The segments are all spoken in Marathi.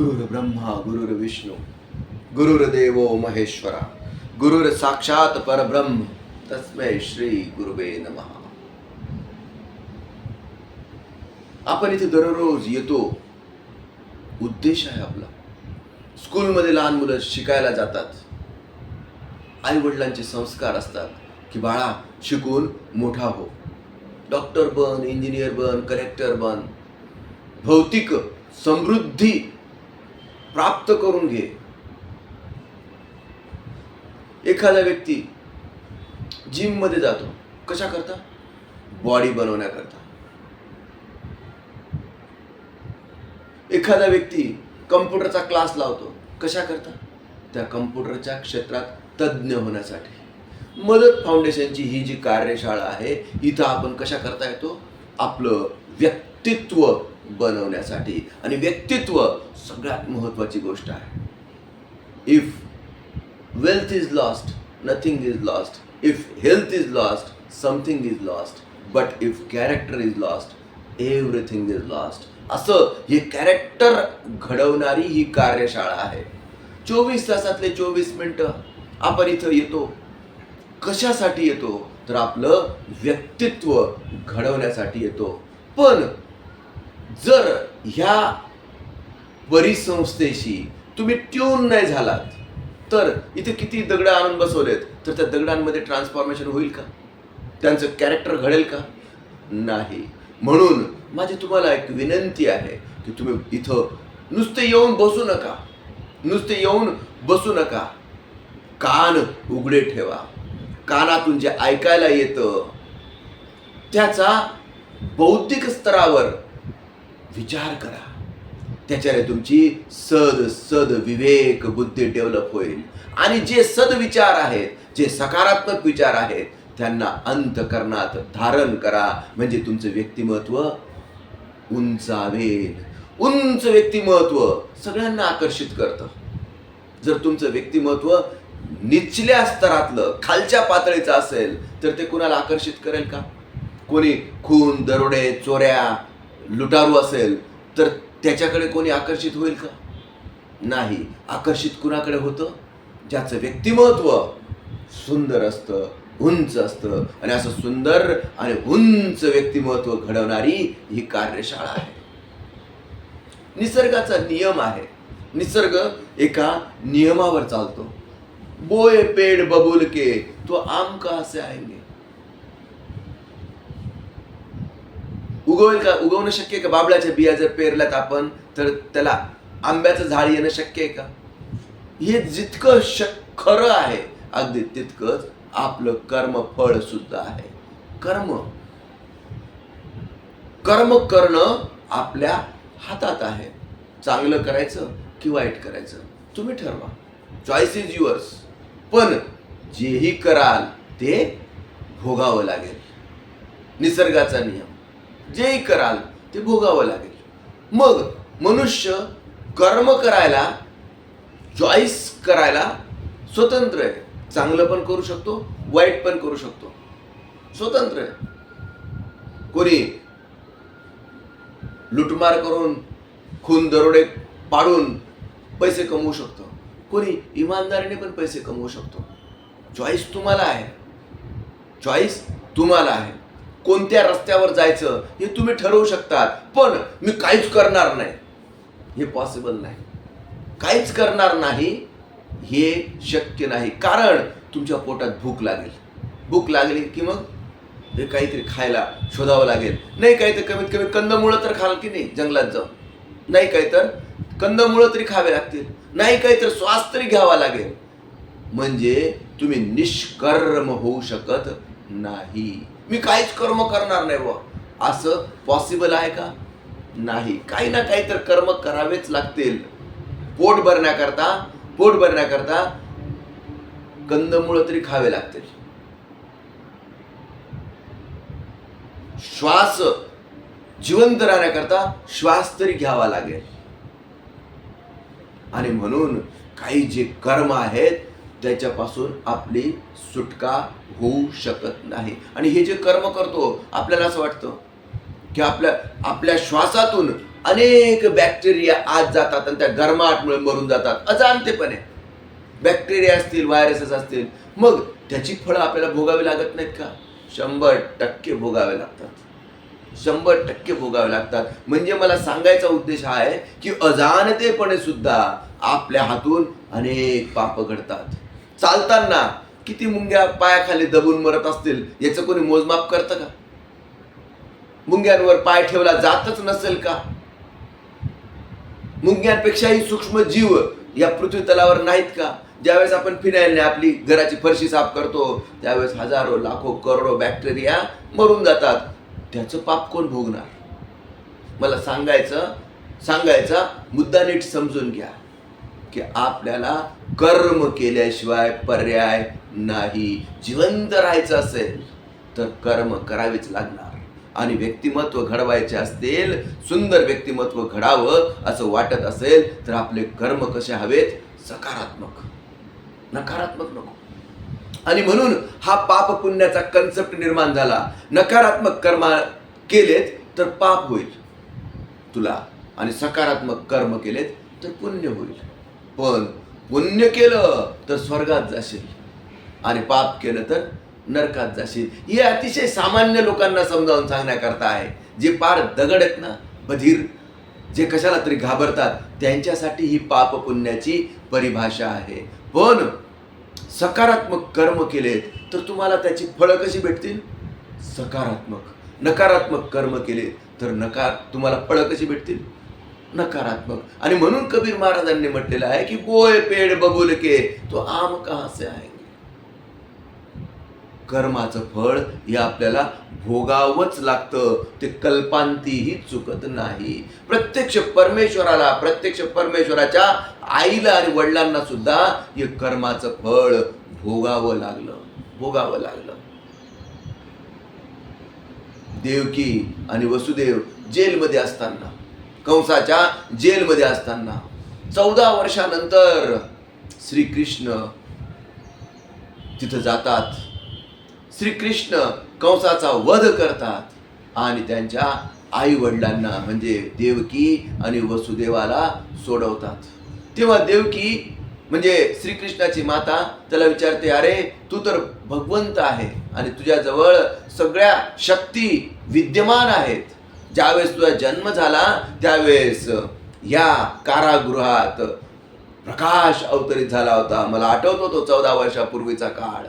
गुरुर ब्रह्मा गुरुर विष्णू गुरुर्देवो महेश्वरा गुरुर साक्षात परब्रह्म तस्मै श्री गुरुवे नमः. आपण इथे दररोज येतो. उद्देश आहे आपला. स्कूलमध्ये लहान मुलं शिकायला जातात. आई वडिलांचे संस्कार असतात की बाळा शिकून मोठा हो. डॉक्टर बन इंजिनियर बन कलेक्टर बन. भौतिक समृद्धी प्राप्त करून घे. एखादा व्यक्ती जिममध्ये जातो. कशा करता? बॉडी बनवण्याकरता. एखादा व्यक्ती कम्प्युटरचा क्लास लावतो. कशा करता? त्या कम्प्युटरच्या क्षेत्रात तज्ज्ञ होण्यासाठी. मदत फाउंडेशनची ही जी कार्यशाळा आहे इथं आपण कशा करता येतो? आपलं व्यक्तित्व बनवण्यासाठी. आणि व्यक्तित्व सगळ्यात महत्त्वाची गोष्ट आहे. If wealth is lost nothing is lost if health is lost something is lost but if character is lost everything is lost असं हे कॅरेक्टर घडवणारी ही कार्यशाळा आहे. चोवीस तासातले चोवीस मिनटं आपण इथं येतो. कशासाठी येतो? तर आपलं व्यक्तित्व घडवण्यासाठी येतो. पण जर ह्या परिसंस्थेशी तुम्ही ट्यून नाही झालात तर इथे किती दगड आणून बसवलेत? तर त्या दगडांमध्ये ट्रान्सफॉर्मेशन होईल का? त्यांचं कॅरेक्टर घडेल का? नाही. म्हणून माझी तुम्हाला एक विनंती आहे की तुम्ही इथं नुसते येऊन बसू नका. नुसते येऊन बसू नका. कान उघडे ठेवा. कानातून जे ऐकायला येतं त्याचा बौद्धिक स्तरावर विचार करा. त्याच्याने तुमची सद सद विवेक बुद्धी डेव्हलप होईल. आणि जे सदविचार आहेत जे सकारात्मक विचार आहेत त्यांना अंतकरणात धारण करा. म्हणजे तुमचं व्यक्तिमत्व उंचावेल. उंच व्यक्तिमत्व सगळ्यांना आकर्षित करतं. जर तुमचं व्यक्तिमत्व निचल्या स्तरातलं खालच्या पातळीचं असेल तर ते कुणाला आकर्षित करेल का? कोणी खून दरोडे चोऱ्या लुटारू असेल तर त्याच्याकडे कोणी आकर्षित होईल का? नाही. आकर्षित कुणाकडे होतं? ज्याचं व्यक्तिमत्व सुंदर असतं उंच असतं. आणि असं सुंदर आणि उंच व्यक्तिमत्व घडवणारी ही कार्यशाळा आहे. निसर्गाचा नियम आहे. निसर्ग एका नियमावर चालतो. बोय पेड़ बबूल के तो आम कहा से आएंगे? उगवेल का उगवणं शक्य आहे का? बाबळाच्या बिया जर पेरल्यात आपण तर त्याला आंब्याचं झाड येणं शक्य आहे का? हे जितकं शक खरं आहे अगदी तितकंच आपलं कर्मफळ सुद्धा आहे. कर्म. कर्म करणं आपल्या हातात आहे. चांगलं करायचं की वाईट करायचं? तुम्ही ठरवा. चॉईस इज युअर्स पण जेही कराल ते भोगावं लागेल. निसर्गाचा नियम. जे कराल ते भोगावं लागेल. मग मनुष्य कर्म करायला चॉईस करायला स्वतंत्र आहे. चांगलं पण करू शकतो वाईट पण करू शकतो. स्वतंत्र आहे. कोणी लुटमार करून खून दरोडे पाडून पैसे कमवू शकतो. कोणी इमानदारीने पण पैसे कमवू शकतो. चॉईस तुम्हाला आहे. चॉईस तुम्हाला आहे. कोणत्या रस्त्यावर जायचं हे तुम्ही ठरवू शकतात. पण मी काहीच करणार नाही. हे पॉसिबल नाही. काहीच करणार नाही हे शक्य नाही. कारण तुमच्या पोटात भूक लागेल. भूक लागली की मग हे काहीतरी खायला शोधावं लागेल. नाही काही तर कमीत कमी कंदमुळं तर खाल की नाही जंगलात जाऊन. नाही काही तर कंदमुळं तरी खावे लागतील. नाही काही तर श्वास तरी घ्यावा लागेल. म्हणजे तुम्ही निष्कर्म होऊ शकत नाही. मी काहीच कर्म करणार नाही बुवा. असं पॉसिबल आहे का? नाही. काही ना काही तर कर्म करावेच लागतील. पोट भरण्याकरता पोट भरण्याकरता कंदमुळं तरी खावे लागतील. श्वास जिवंत राहण्याकरता श्वास तरी घ्यावा लागेल. आणि म्हणून काही जे कर्म आहेत त्याच्यापासून आपली सुटका होऊ शकत नाही. आणि हे जे कर्म करतो आपल्याला असं वाटतं की आपल्या आपल्या श्वासातून अनेक बॅक्टेरिया आत जातात आणि त्या गरमाटमुळे मरून जातात. अजाणतेपणे. बॅक्टेरिया असतील व्हायरसेस असतील. मग त्याची फळं आपल्याला भोगावी लागत नाहीत का? शंभर टक्के भोगावे लागतात. शंभर टक्के भोगावे लागतात. म्हणजे मला सांगायचा उद्देश हा आहे की अजाणतेपणे सुद्धा आपल्या हातून अनेक पाप घडतात. चालताना किती मुंग्या पायाखाली दबून मरत असतील याचं कोणी मोजमाप करतं का? मुंग्यांवर पाय ठेवला जातच नसेल का? मुंग्यांपेक्षाही सूक्ष्म जीव या पृथ्वी तलावर नाहीत का? ज्यावेळेस आपण फिनाईलने आपली घराची फरशी साफ करतो त्यावेळेस हजारो लाखो करोडो बॅक्टेरिया मरून जातात. त्याचं पाप कोण भोगणार? मला सांगायचं सांगायचा मुद्दा नीट समजून घ्या की आपल्याला कर्म केल्याशिवाय पर्याय नाही. जिवंत राहायचं असेल तर कर्म करावेच लागणार. आणि व्यक्तिमत्व घडवायचे असतील सुंदर व्यक्तिमत्व घडावं असं वाटत असेल तर आपले कर्म कसे हवेत? सकारात्मक. नकारात्मक नको. आणि म्हणून हा पाप पुण्याचा कन्सेप्ट निर्माण झाला. नकारात्मक कर्म केलेत तर पाप होईल. तुला. आणि सकारात्मक कर्म केलेत तर पुण्य होईल. पण पुण्य केलं तर स्वर्गात जाशील. आणि पाप केलं तर नरकात जाशील. हे अतिशय सामान्य लोकांना समजावून सांगण्याकरता आहे. जे पार दगड आहेत ना बधीर जे कशाला तरी घाबरतात त्यांच्यासाठी ही पाप पुण्याची परिभाषा आहे. पण सकारात्मक कर्म केलेत तर तुम्हाला त्याची फळं कशी भेटतील? सकारात्मक. नकारात्मक कर्म केले तर नकार तुम्हाला फळं कशी भेटतील? नकारात्मक. आणि म्हणून कबीर महाराजांनी म्हटलेलं आहे की बोय पेड बबुल के तो आम कहा से आहे कर्माचं फळ हे आपल्याला भोगावंच लागतं. ते कल्पांतीही चुकत नाही. प्रत्यक्ष परमेश्वराला प्रत्यक्ष परमेश्वराच्या आईला आणि वडिलांना सुद्धा हे कर्माचं फळ भोगावं लागलं. भोगावं लागलं. देवकी आणि वसुदेव जेलमध्ये असताना कंसाच्या जेलमध्ये असताना चौदा वर्षानंतर श्रीकृष्ण तिथं जातात. श्रीकृष्ण कंसाचा वध करतात आणि त्यांच्या आई वडिलांना म्हणजे देवकी आणि वसुदेवाला सोडवतात. तेव्हा देवकी म्हणजे श्रीकृष्णाची माता त्याला विचारते अरे तू तर भगवंत आहे आणि तुझ्याजवळ सगळ्या शक्ती विद्यमान आहेत. ज्यावेळेस तुझा जन्म झाला त्यावेळेस या कारागृहात प्रकाश अवतरित झाला होता. मला आठवतो तो चौदा वर्षापूर्वीचा काळ.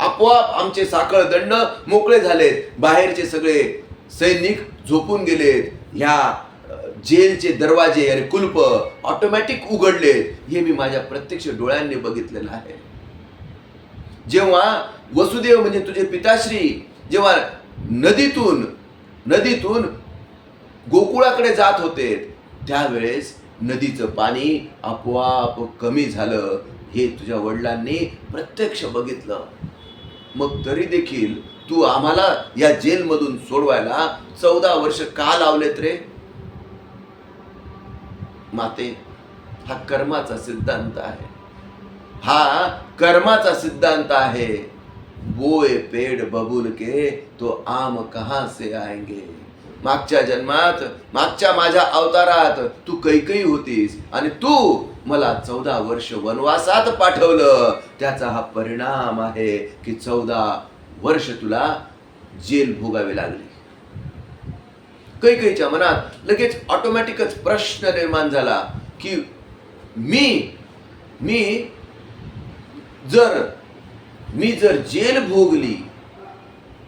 आपोआप आमचे साखळ दंड मोकळे झालेत. बाहेरचे सगळे सैनिक झोपून गेलेत. ह्या जेलचे दरवाजे आणि कुलप ऑटोमॅटिक उघडलेत. हे मी माझ्या प्रत्यक्ष डोळ्यांनी बघितलेलं आहे. जेव्हा वसुदेव म्हणजे तुझे पिताश्री जेव्हा नदीतून नदीतून गोकुळाकडे जात होते. त्यावेळेस नदीचं पाणी आपोआप कमी झालं. हे तुझ्या वडिलांनी प्रत्यक्ष बघितलं. मग तरी देखील तू आम्हाला या जेलमधून सोडवायला चौदा वर्ष का लावलेत रे? माते हा कर्माचा सिद्धांत आहे. हा कर्माचा सिद्धांत आहे. बोय पेड़ बबूल के तो आम कहाँ से आएंगे? मागच्या जन्मात मागच्या माझ्या अवतारात तू कैकई होतीस आणि तू मला चौदा वर्ष वनवासात पाठवलं. त्याचा हा परिणाम आहे की चौदा वर्ष तुला जेल भोगावी लागली. कैकईच्या मनात लगेच ऑटोमॅटिकच प्रश्न निर्माण झाला की मी मी जर मी जर जेल भोगली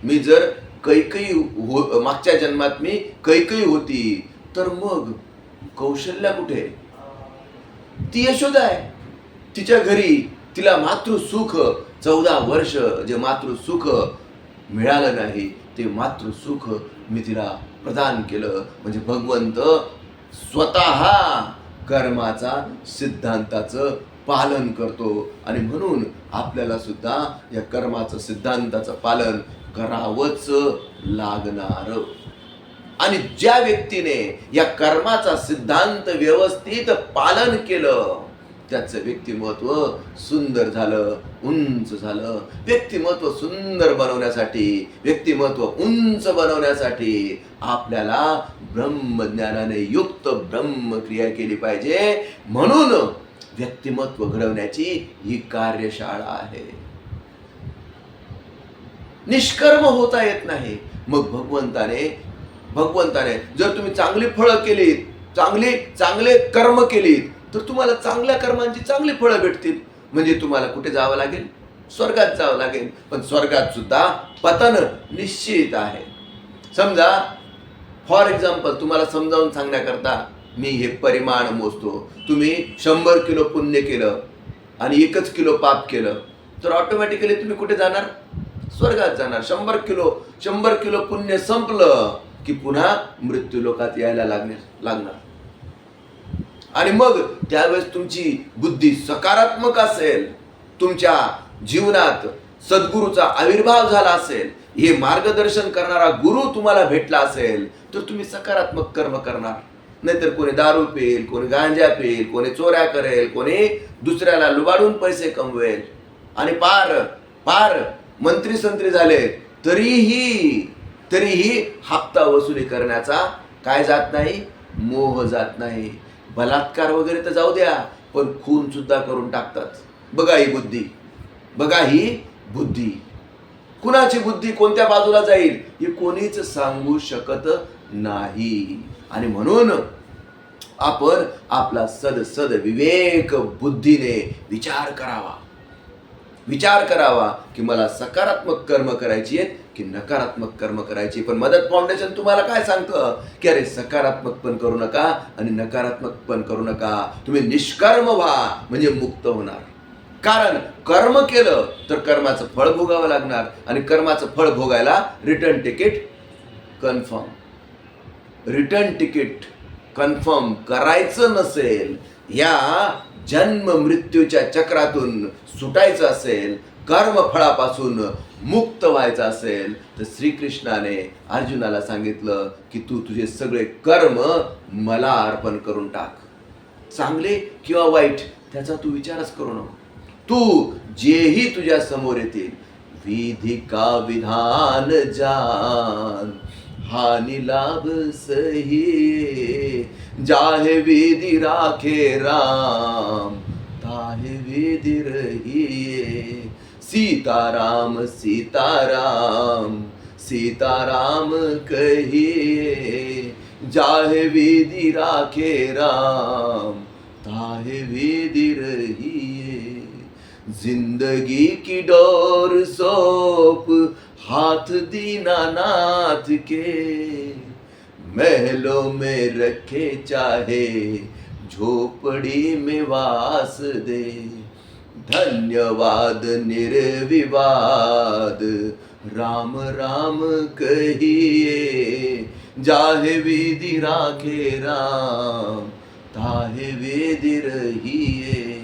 मी जर कैकई हो मागच्या जन्मात मी कैकई होती तर मग कौशल्या कुठे? ती यशोदा आहे. तिच्या घरी तिला मातृसुख चौदा वर्ष जे मातृसुख मिळालं नाही ते मातृसुख मी तिला प्रदान केलं. म्हणजे भगवंत स्वतः कर्माचा सिद्धांताचं पालन करतो. आणि म्हणून आपल्याला सुद्धा या कर्माचं सिद्धांताचं पालन करावंच लागणार. आणि ज्या व्यक्तीने या कर्माचा सिद्धांत व्यवस्थित पालन केलं त्याचं व्यक्तिमत्व सुंदर झालं उंच झालं. व्यक्तिमत्व सुंदर बनवण्यासाठी व्यक्तिमत्व उंच बनवण्यासाठी आपल्याला ब्रह्मज्ञानाने युक्त ब्रह्मक्रिया केली पाहिजे. म्हणून व्यक्तिमत्व घडवण्याची ही कार्यशाळा आहे. निष्कर्म होता येत नाही. मग भगवंताने भगवंताने जर तुम्ही चांगली फळं केलीत चांगली चांगले कर्म केलीत तर तुम्हाला चांगल्या कर्मांची चांगली फळं भेटतील. म्हणजे तुम्हाला कुठे जावं लागेल? स्वर्गात जावं लागेल. पण स्वर्गात सुद्धा पतन निश्चित आहे. समजा फॉर एक्झाम्पल तुम्हाला समजावून सांगण्याकरता मी हे परिमाण मोजतो. तुम्ही शंभर किलो पुण्य केलं आणि एकच किलो पाप केलं तर ऑटोमॅटिकली तुम्ही कुठे जाणार? स्वर्गात जाणार. शंभर किलो शंभर किलो पुण्य संपलं की पुन्हा मृत्यू लोकात यायला लागणार लागणार. आणि मग त्यावेळेस तुमची बुद्धी सकारात्मक असेल तुमच्या जीवनात सद्गुरूचा आविर्भाव झाला असेल हे मार्गदर्शन करणारा गुरु तुम्हाला भेटला असेल तर तुम्ही सकारात्मक कर्म करणार. नाहीतर कोणी दारू पिईल कोणी गांजा पिईल कोणी चोऱ्या करेल कोणी दुसऱ्याला लुबाडून पैसे कमवेल. आणि पार पार मंत्री संत्री झाले तरीही तरीही हप्ता वसुली करण्याचा काय जात नाही? मोह जात नाही. बलात्कार वगैरे तर जाऊ द्या पण खून सुद्धा करून टाकतात. बघा ही बुद्धी. बघा ही बुद्धी. कुणाची बुद्धी कोणत्या बाजूला जाईल हे कोणीच सांगू शकत नाही. आणि म्हणून आपण आपला सद सद विवेक बुद्धीने विचार करावा. विचार करावा की मला सकारात्मक कर्म करायची आहेत की नकारात्मक कर्म करायची पण मदत फाउंडेशन तुम्हाला काय सांगतं? की अरे सकारात्मक पण करू नका आणि नकारात्मक पण करू नका. तुम्ही निष्कर्म व्हा म्हणजे मुक्त होणार. कारण कर्म केलं तर कर्माचं फळ भोगावं लागणार आणि कर्माचं फळ भोगायला return ticket confirm return ticket confirm करायचं नसेल या जन्म मृत्यूच्या चक्रातून सुटायचं असेल कर्मफळापासून मुक्त व्हायचं असेल तर श्रीकृष्णाने अर्जुनाला सांगितलं की तू तुझे सगळे कर्म मला अर्पण करून टाक. चांगले किंवा वाईट त्याचा तू विचारच करू नको. तू जेही तुझ्या समोर येतील विधिका विधान जान. हानि लाभ सही। जाहे विधि राखे राम, ताहे विधि रहिए। सीताराम सीताराम सीताराम कहिए। जाहे विधि राखे राम, ताहे विधि रहिए। ज़िंदगी की डोर सोप हाथ दीनानाथ के, महलों में रखे चाहे, झोपड़ी में वास दे। धन्यवाद निर्विवाद, राम राम कहिए, जाहे विधि राखे राम, ताहे विधि रहिए।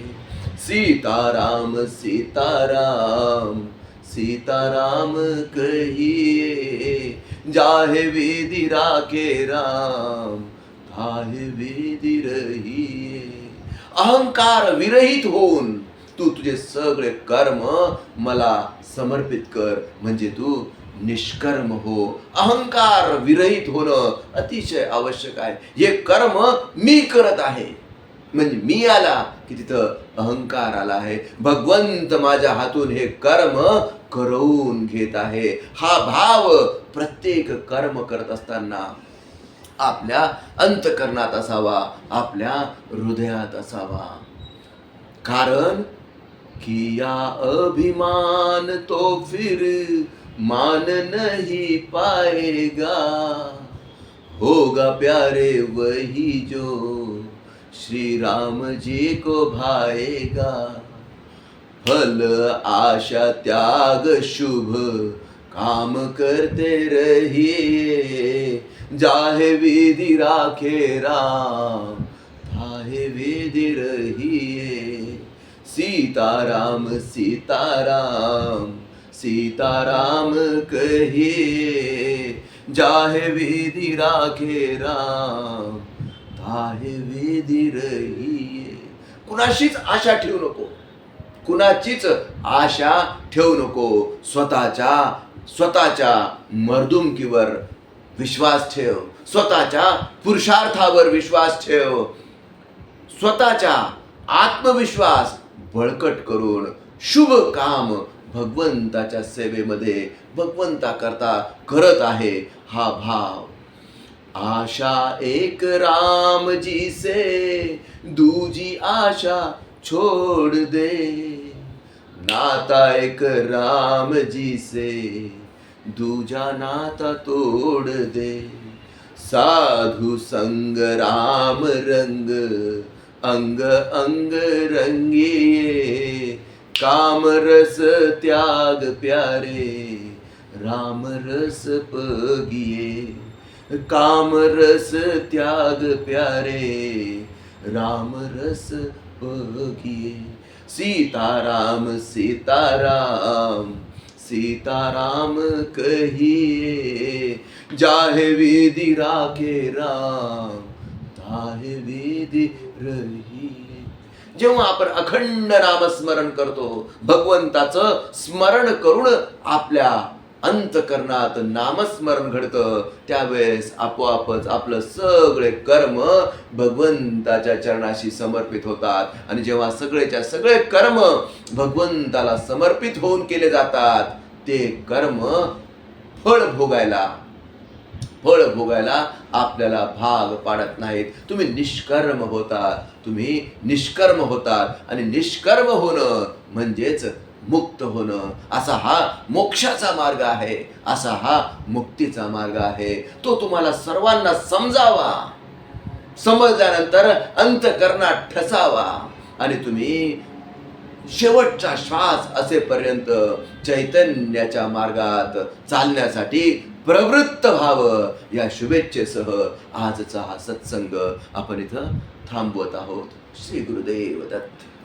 सीताराम सीताराम सीताराम कहिए जाहे वेदि राखे राम थाहे वेदि रहिए। अहंकार विरहित होऊन तू तुझे सगळे कर्म मला समर्पित कर म्हणजे तू निष्कर्म हो. अहंकार विरहित होणं अतिशय आवश्यक आहे. हे कर्म मी करत आहे. म्हणजे मी आला की तिथं अहंकार आला आहे. भगवंत माझ्या हातून हे कर्म करवून घेत आहे. हा भाव प्रत्येक कर्म करत असताना आपल्या अंतकरणात असावा आपल्या हृदयात असावा. कारण किया अभिमान तो फिर मान नहीं पाएगा. होगा प्यारे वही जो श्री राम जी को भाएगा. फल आशा त्याग शुभ काम करते रहिए जाहे विधि राखे राम थाहे विधि रहिए सीताराम सीताराम सीताराम कहिए जाहे विधि राखे राम थाहे विधि रहिए कुणाशीच आशा ठेवू नको. कुणाचीच आशा ठेवू नको. स्वतःच्या स्वतःच्या मर्दुमकीवर विश्वास ठेव. स्वतःच्या पुरुषार्थावर विश्वास ठेव. स्वतःच्या आत्मविश्वास बळकट करून शुभ काम भगवंताच्या सेवेमध्ये भगवंता करता करत आहे हा भाव. आशा एक राम जी से दूजी आशा छोड़ दे. नाता एक राम जी से दूजा नाता तोड़ दे। साधु संग राम रंग अंग अंग रंगिए। काम रस त्याग प्यारे राम रस पगिए। काम रस त्याग प्यारे राम रस पगिए। सीताराम सीताराम सीताराम कहिए जाहे वेदि राखे राम ताहे वेदि रही जेव्हा आपण अखंड नामस्मरण करतो भगवंताचं स्मरण करून आपल्या अंतकरणात नामस्मरण घडतं. त्यावेळेस आपोआपच आपलं सगळे कर्म भगवंताच्या चरणाशी समर्पित होतात. आणि जेव्हा सगळेच्या सगळे कर्म भगवंताला समर्पित होऊन केले जातात ते कर्म फळ भोगायला फळ भोगायला आपल्याला भाग पाडत नाहीत. तुम्ही निष्कर्म होतात. तुम्ही निष्कर्म होतात. आणि निष्कर्म होणं म्हणजेच मुक्त होणं. असा हा मोक्षाचा मार्ग आहे. असा हा मुक्तीचा मार्ग आहे. तो तुम्हाला सर्वांना समजावा. समजल्यानंतर अंतकरणात ठसावा. आणि तुम्ही शेवटचा श्वास असेपर्यंत चैतन्याच्या मार्गात चालण्यासाठी प्रवृत्त व्हावं. या शुभेच्छेसह आजचा हा सत्संग आपण इथं थांबवत आहोत. श्री गुरुदेव दत्त.